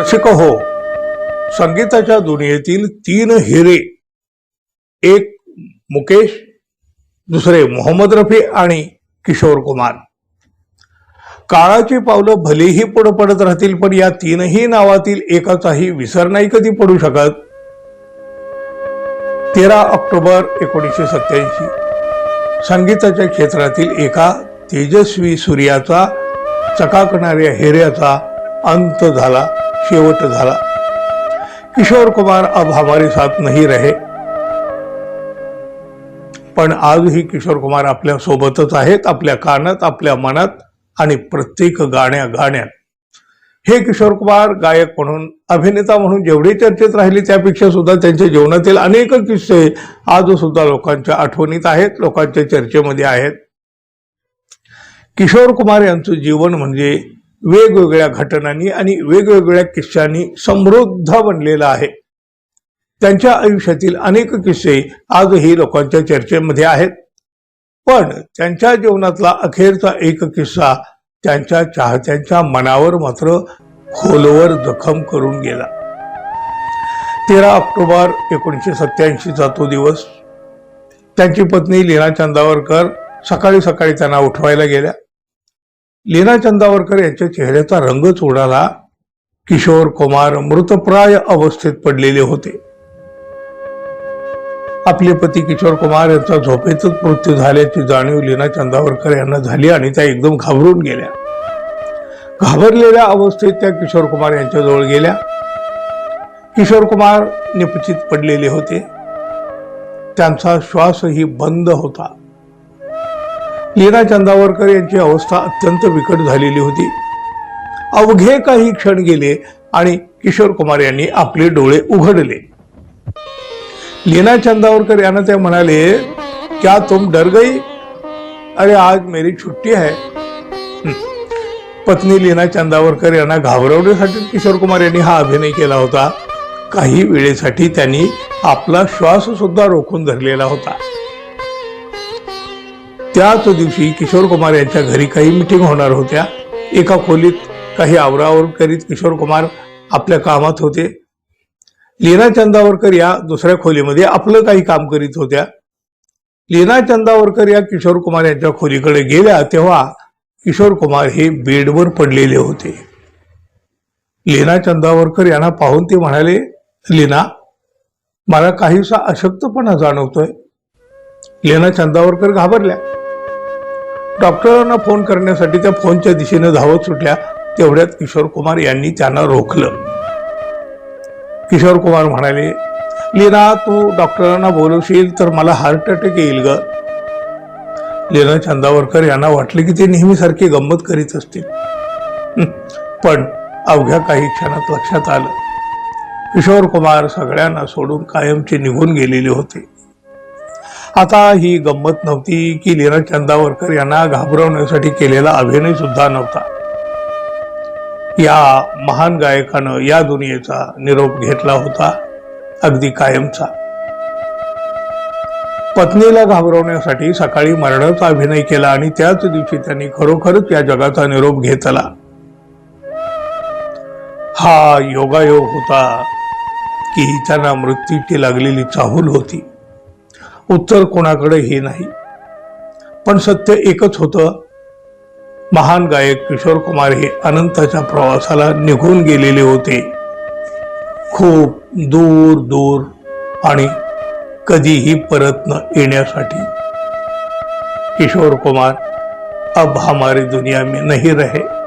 रसिक हो. संगीताच्या दुनियेतील तीन हिरे. एक मुकेश दुसरे मोहम्मद रफी आणि किशोर कुमार. काळाची पावलं भलेही पुढे पडत राहतील पण या तीनही नावातील एकाचाही विसर नाही कधी पडू शकत. तेरा ऑक्टोबर एकोणीसशे सत्याऐंशी संगीताच्या क्षेत्रातील एका तेजस्वी सूर्याचा चकाकणाऱ्या हिऱ्याचा अंत झाला. शेवट झाला. किशोर कुमार अब हमारे साथ नहीं रहे. पण आजही किशोर कुमार आपल्या सोबतच आहेत आपल्या कानात आपल्या मनात आणि प्रत्येक गाण्या गाण्यात. हे किशोर कुमार गायक म्हणून अभिनेता म्हणून जेवढे चर्चेत राहिले त्यापेक्षा सुद्धा त्यांच्या जीवनातील अनेक किस्से आज सुद्धा लोकांच्या आठवणीत आहेत लोकांच्या चर्चेमध्ये आहेत. किशोर कुमार यांचं जीवन म्हणजे वेगवेगळ्या घटनांनी आणि वेगवेगळ्या किस्सांनी समृद्ध बनलेला आहे. त्यांच्या आयुष्यातील अनेक किस्से आजही लोकांच्या चर्चेमध्ये आहेत. पण त्यांच्या जीवनातला अखेरचा एक किस्सा त्यांच्या चाहत्यांच्या मनावर मात्र खोलवर जखम करून गेला. तेरा ऑक्टोबर एकोणीसशे सत्याऐंशीचा तो दिवस. त्यांची पत्नी लीना चंदावरकर सकाळी सकाळी त्यांना उठवायला गेल्या. लीना चंदावरकर यांच्या चेहऱ्याचा रंगच उडाला किशोर कुमार मृतप्राय अवस्थेत पडलेले होते. आपले पती किशोर कुमार यांचा झोपेतच मृत्यू झाल्याची जाणीव लीना चंदावरकर यांना झाली आणि त्या एकदम घाबरून गेल्या. घाबरलेल्या अवस्थेत त्या किशोर कुमार यांच्याजवळ गेल्या. किशोर कुमार निपचित पडलेले होते. त्यांचा श्वासही बंद होता. लीना चंदावरकर यांची अवस्था अत्यंत बिकट झालेली होती. अवघे काही क्षण गेले आणि किशोर कुमार यांनी आपले डोळे उघडले. लीना चंदावरकर यांना ते म्हणाले क्या तुम डर गई? अरे आज मेरी छुट्टी है. पत्नी लीना चंदावरकर यांना घाबरवण्यासाठी किशोर कुमार यांनी हा अभिनय केला होता. काही वेळेसाठी त्यांनी आपला श्वास सुद्धा रोखून धरलेला होता. त्याच दिवशी किशोर कुमार यांच्या घरी काही मिटिंग होणार होत्या. एका खोलीत काही आवरावर करीत किशोर कुमार आपल्या कामात होते. लीना चंदावरकर या दुसऱ्या खोलीमध्ये आपलं काही काम करीत होत्या. लीना चंदावरकर या किशोर कुमार यांच्या खोलीकडे गेल्या तेव्हा किशोर कुमार हे बेडवर पडलेले होते. लीना चंदावरकर यांना पाहून ते म्हणाले लीना मला काहीसा अशक्तपणा जाणवतोय. लीना चंदावरकर घाबरल्या. डॉक्टरांना फोन करण्यासाठी त्या फोनच्या दिशेने धावत सुटल्या तेवढ्यात किशोर कुमार यांनी त्यांना रोखलं. किशोर कुमार म्हणाले लीना तू डॉक्टरांना बोलवशील तर मला हार्ट अटॅक येईल ग. लीना चंदावरकर यांना वाटले की ते नेहमीसारखी गंमत करीत असतील. पण अवघ्या काही क्षणात लक्षात आलं. किशोर कुमार सगळ्यांना सोडून कायमचे निघून गेलेले होते. आता ही गंमत नव्हती की लीना चंदावरकर यांना घाबरवण्यासाठी केलेला अभिनय सुद्धा नव्हता. या महान गायकानं या दुनियेचा निरोप घेतला होता अगदी कायमचा. पत्नीला घाबरवण्यासाठी सकाळी मरणाचा अभिनय केला आणि त्याच दिवशी त्यांनी खरोखरच या जगाचा निरोप घेतला. हा योगायोग होता की त्यांना मृत्यूची लागलेली चाहूल होती. उत्तर कोणाकडे हे नाही. पण सत्य एकच होतं. महान गायक किशोर कुमार हे अनंताच्या प्रवासाला निघून गेलेले होते. खूप दूर दूर आणि कधीही परत न येण्यासाठी. किशोर कुमार अब हमारी दुनिया में नहीं रहे.